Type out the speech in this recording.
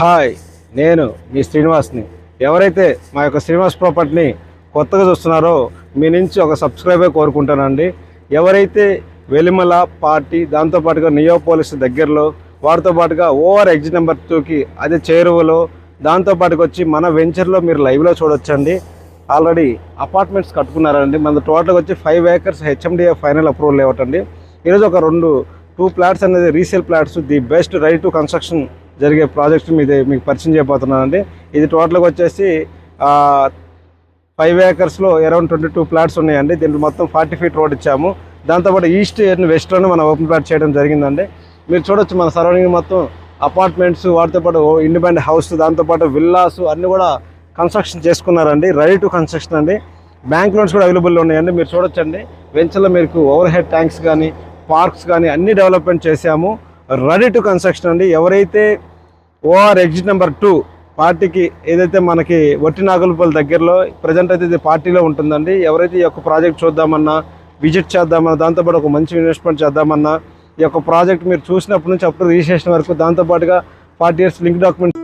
Hi నేను మీ శ్రీనివాస్ని. ఎవరైతే మా యొక్క శ్రీనివాస్ ప్రాపర్టీని కొత్తగా చూస్తున్నారో మీ నుంచి ఒక సబ్స్క్రైబర్ కోరుకుంటానండి. ఎవరైతే వెలిమల పార్టీ దాంతోపాటుగా నియోపోలీస్ దగ్గరలో వారితో పాటుగా ఓవర్ ఎగ్జిట్ నెంబర్ టూకి అదే చేరువలో దాంతోపాటుకు వచ్చి మన వెంచర్లో మీరు లైవ్లో చూడొచ్చండి. ఆల్రెడీ అపార్ట్మెంట్స్ కట్టుకున్నారండి. మన టోటల్గా వచ్చి five acres HMDA final approval ఇవ్వటండి ఈరోజు ఒక రెండు టూ ప్లాట్స్ అనేది resale plots the best right to construction జరిగే ప్రాజెక్ట్స్ మీద మీకు పరిచయం చేయబోతున్నానండి. ఇది టోటల్గా వచ్చేసి ఫైవ్ ఏకర్స్లో అరౌండ్ ట్వంటీ టూ ప్లాట్స్ ఉన్నాయండి. దీంట్లో మొత్తం ఫార్టీ ఫీట్ రోడ్ ఇచ్చాము. దాంతోపాటు ఈస్ట్ అండ్ వెస్ట్లోనే మనం ఓపెన్ ప్లాట్ చేయడం జరిగిందండి. మీరు చూడొచ్చు మన సరౌండింగ్ మొత్తం అపార్ట్మెంట్స్ వాటితో పాటు ఇండిపెండెంట్ హౌస్ దాంతోపాటు విల్లాస్ అన్నీ కూడా కన్స్ట్రక్షన్ చేసుకున్నారండి. రెడీ టు కన్స్ట్రక్షన్ అండి. బ్యాంక్ లోన్స్ కూడా అవైలబుల్లో ఉన్నాయండి. మీరు చూడొచ్చండి. వెంచర్లో మీకు ఓవర్ హెడ్ ట్యాంక్స్ కానీ పార్క్స్ కానీ అన్ని డెవలప్మెంట్ చేశాము. రెడీ టు కన్స్ట్రక్షన్ అండి. ఎవరైతే ఓఆర్ ఎగ్జిట్ నెంబర్ టూ పార్టీకి ఏదైతే మనకి వట్టి నాగులపల్లి దగ్గరలో ప్రజెంట్ అయితే ఇది పార్టీలో ఉంటుందండి. ఎవరైతే ఈ యొక్క ప్రాజెక్ట్ చూద్దామన్నా విజిట్ చేద్దామన్నా దాంతోపాటు ఒక మంచి ఇన్వెస్ట్మెంట్ చేద్దామన్నా ఈ యొక్క ప్రాజెక్ట్ మీరు చూసినప్పటి నుంచి అప్పుడు రిజిస్ట్రేషన్ వరకు దాంతోపాటుగా ఫార్టీ ఇయర్స్ లింక్ డాక్యుమెంట్